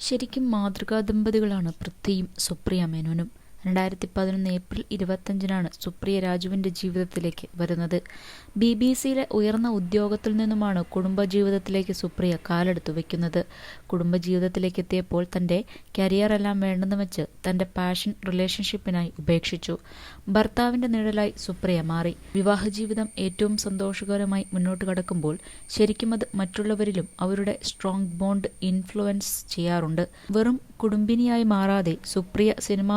ശരിക്കും മാതൃകാ ദമ്പതികളാണ് പൃഥ്വിയും സുപ്രിയ മേനോനും. രണ്ടായിരത്തി പതിനൊന്ന് ഏപ്രിൽ ഇരുപത്തഞ്ചിനാണ് സുപ്രിയ രാജുവിന്റെ ജീവിതത്തിലേക്ക് വരുന്നത്. ബി ബി സിയിലെ ഉയർന്ന ഉദ്യോഗത്തിൽ നിന്നുമാണ് കുടുംബജീവിതത്തിലേക്ക് സുപ്രിയ കാലെടുത്തു വയ്ക്കുന്നത് കുടുംബജീവിതത്തിലേക്ക് എത്തിയപ്പോൾ തന്റെ കരിയർ എല്ലാം വേണ്ടെന്ന് വെച്ച് തന്റെ പാഷൻ റിലേഷൻഷിപ്പിനായി ഉപേക്ഷിച്ചു. ഭർത്താവിന്റെ നിഴലായി സുപ്രിയ മാറി. വിവാഹജീവിതം ഏറ്റവും സന്തോഷകരമായി മുന്നോട്ട് കടക്കുമ്പോൾ ശരിക്കും അത് മറ്റുള്ളവരിലും അവരുടെ സ്ട്രോങ് ബോണ്ട് ഇൻഫ്ലുവൻസ് ചെയ്യാറുണ്ട്. വെറും കുടുംബിനിയായി മാറാതെ സുപ്രിയ സിനിമാ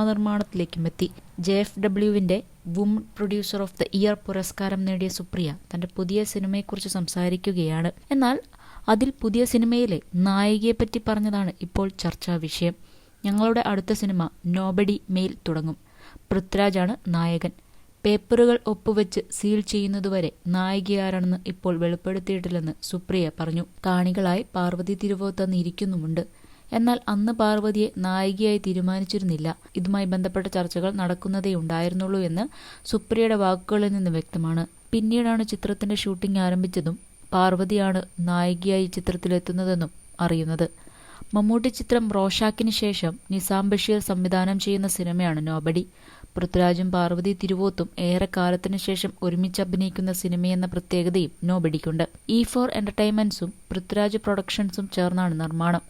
നിർമ്മാണത്തിലേക്കും എത്തി J F ഡബ്ല്യുവിന്റെ woman producer of the year പുരസ്കാരം നേടിയ സുപ്രിയ തന്റെ പുതിയ സിനിമയെക്കുറിച്ച് സംസാരിക്കുകയാണ്. എന്നാൽ അതിൽ പുതിയ സിനിമയിലെ നായികയെപ്പറ്റി പറഞ്ഞതാണ് ഇപ്പോൾ ചർച്ചാ വിഷയം. ഞങ്ങളുടെ അടുത്ത സിനിമ നോബഡി മെയിൽ തുടങ്ങും. പൃഥ്വിരാജാണ് നായകൻ. പേപ്പറുകൾ ഒപ്പുവെച്ച് സീൽ ചെയ്യുന്നതുവരെ നായികയാരാണെന്ന് ഇപ്പോൾ വെളിപ്പെടുത്തിയിട്ടില്ലെന്ന് സുപ്രിയ പറഞ്ഞു. കാണികളായി പാർവതി തിരുവോ ഇരിക്കുന്നുമുണ്ട് എന്നാൽ അന്ന് പാർവതിയെ നായികയായി തീരുമാനിച്ചിരുന്നില്ല. ഇതുമായി ബന്ധപ്പെട്ട ചർച്ചകൾ നടക്കുന്നതേ ഉണ്ടായിരുന്നുള്ളൂ എന്ന് സുപ്രിയയുടെ വാക്കുകളിൽ നിന്ന് വ്യക്തമാണ്. പിന്നീടാണ് ചിത്രത്തിന്റെ ഷൂട്ടിംഗ് ആരംഭിച്ചതും പാർവതിയാണ് നായികയായി ചിത്രത്തിലെത്തുന്നതെന്നും അറിയുന്നത്. മമ്മൂട്ടി ചിത്രം റോഷാക്കിന് ശേഷം നിസാം ബഷീർ സംവിധാനം ചെയ്യുന്ന സിനിമയാണ് നോബഡി പൃഥ്വിരാജും പാർവതി തിരുവോത്തും ഏറെ കാലത്തിന് ശേഷം ഒരുമിച്ച് അഭിനയിക്കുന്ന സിനിമയെന്ന പ്രത്യേകതയും നോബഡിക്കുണ്ട് ഇ ഫോർ എന്റർടൈൻമെന്റ്സും പൃഥ്വിരാജ് പ്രൊഡക്ഷൻസും ചേർന്നാണ് നിർമ്മാണം.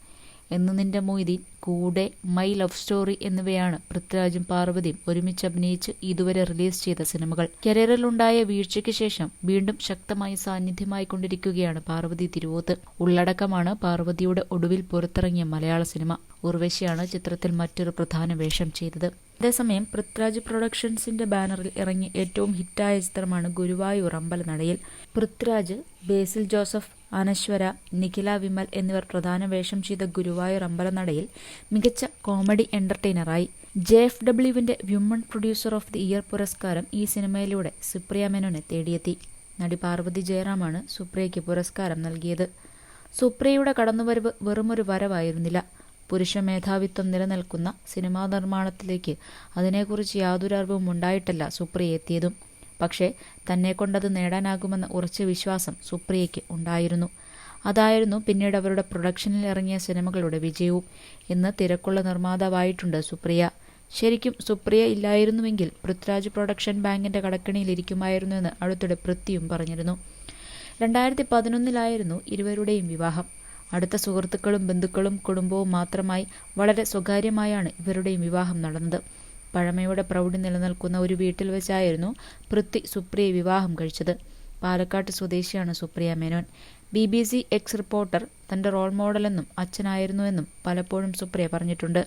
എന്ന് നിന്റെ മൊയ്തീൻ കൂടെ മൈ ലവ് സ്റ്റോറി എന്നിവയാണ് പൃഥ്വിരാജും പാർവതിയും ഒരുമിച്ച് അഭിനയിച്ച് ഇതുവരെ റിലീസ് ചെയ്ത സിനിമകൾ. കരിയറിലുണ്ടായ വീഴ്ചയ്ക്ക് ശേഷം വീണ്ടും ശക്തമായി സാന്നിധ്യമായി കൊണ്ടിരിക്കുകയാണ് പാർവതി തിരുവോത്ത്. ഉള്ളടക്കമാണ് പാർവതിയുടെ ഒടുവിൽ പുറത്തിറങ്ങിയ മലയാള സിനിമ. ഉർവശിയാണ് ചിത്രത്തിൽ മറ്റൊരു പ്രധാന വേഷം ചെയ്തത്. അതേസമയം പൃഥ്വിരാജ് പ്രൊഡക്ഷൻസിന്റെ ബാനറിൽ ഇറങ്ങിയ ഏറ്റവും ഹിറ്റായ ചിത്രമാണ് ഗുരുവായൂർ അമ്പലനടയിൽ. പൃഥ്വിരാജ് ബേസിൽ ജോസഫ് അനശ്വര നിഖില വിമൽ എന്നിവർ പ്രധാന വേഷം ചെയ്ത ഗുരുവായൂർ അമ്പലനടയിൽ മികച്ച കോമഡി എന്റർടൈനറായി. J F ഡബ്ല്യുവിന്റെ woman producer of the year പുരസ്കാരം ഈ സിനിമയിലൂടെ സുപ്രിയ മേനോനെ തേടിയെത്തി. നടി പാർവതി ജയറാമാണ് സുപ്രിയയ്ക്ക് പുരസ്കാരം നൽകിയത്. സുപ്രിയയുടെ കടന്നുവരവ് വെറുമൊരു വരവായിരുന്നില്ല. പുരുഷ മേധാവിത്വം നിലനിൽക്കുന്ന സിനിമാ നിർമ്മാണത്തിലേക്ക് അതിനെക്കുറിച്ച് യാതൊരു അറിവും ഉണ്ടായിട്ടല്ല സുപ്രിയ എത്തിയതും. പക്ഷേ തന്നെ തന്നെക്കൊണ്ടത് നേടാനാകുമെന്ന ഉറച്ച വിശ്വാസം സുപ്രിയയ്ക്ക് ഉണ്ടായിരുന്നു. അതായിരുന്നു പിന്നീട് അവരുടെ പ്രൊഡക്ഷനിൽ ഇറങ്ങിയ സിനിമകളുടെ വിജയവും. ഇന്ന് തിരക്കുള്ള നിർമ്മാതാവായിട്ടുണ്ട് സുപ്രിയ. ശരിക്കും സുപ്രിയ ഇല്ലായിരുന്നുവെങ്കിൽ പൃഥ്വിരാജ് പ്രൊഡക്ഷൻ ബാങ്കിന്റെ കടക്കണിയിൽ ഇരിക്കുമായിരുന്നു എന്ന് അടുത്തിടെ പൃഥ്വിയും പറഞ്ഞിരുന്നു. രണ്ടായിരത്തി പതിനൊന്നിലായിരുന്നു ഇരുവരുടെയും വിവാഹം. അടുത്ത സുഹൃത്തുക്കളും ബന്ധുക്കളും കുടുംബവും മാത്രമായി വളരെ സ്വകാര്യമായാണ് ഇവരുടെയും വിവാഹം നടന്നത്. പഴമയുടെ പ്രൗഢി നിലനിൽക്കുന്ന ഒരു വീട്ടിൽ വെച്ചായിരുന്നു പൃഥ്വി സുപ്രിയ വിവാഹം കഴിച്ചത്. പാലക്കാട്ട് സ്വദേശിയാണ് Supriya Menon. B B C ex reporter തന്റെ റോൾ മോഡലെന്നും അച്ഛനായിരുന്നുവെന്നും പലപ്പോഴും സുപ്രിയ പറഞ്ഞിട്ടുണ്ട്.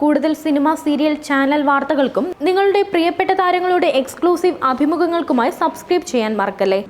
കൂടുതൽ സിനിമ സീരിയൽ ചാനൽ വാർത്തകൾക്കും നിങ്ങളുടെ പ്രിയപ്പെട്ട താരങ്ങളുടെ എക്സ്ക്ലൂസീവ് അഭിമുഖങ്ങൾക്കുമായി സബ്സ്ക്രൈബ് ചെയ്യാൻ മറക്കല്ലേ?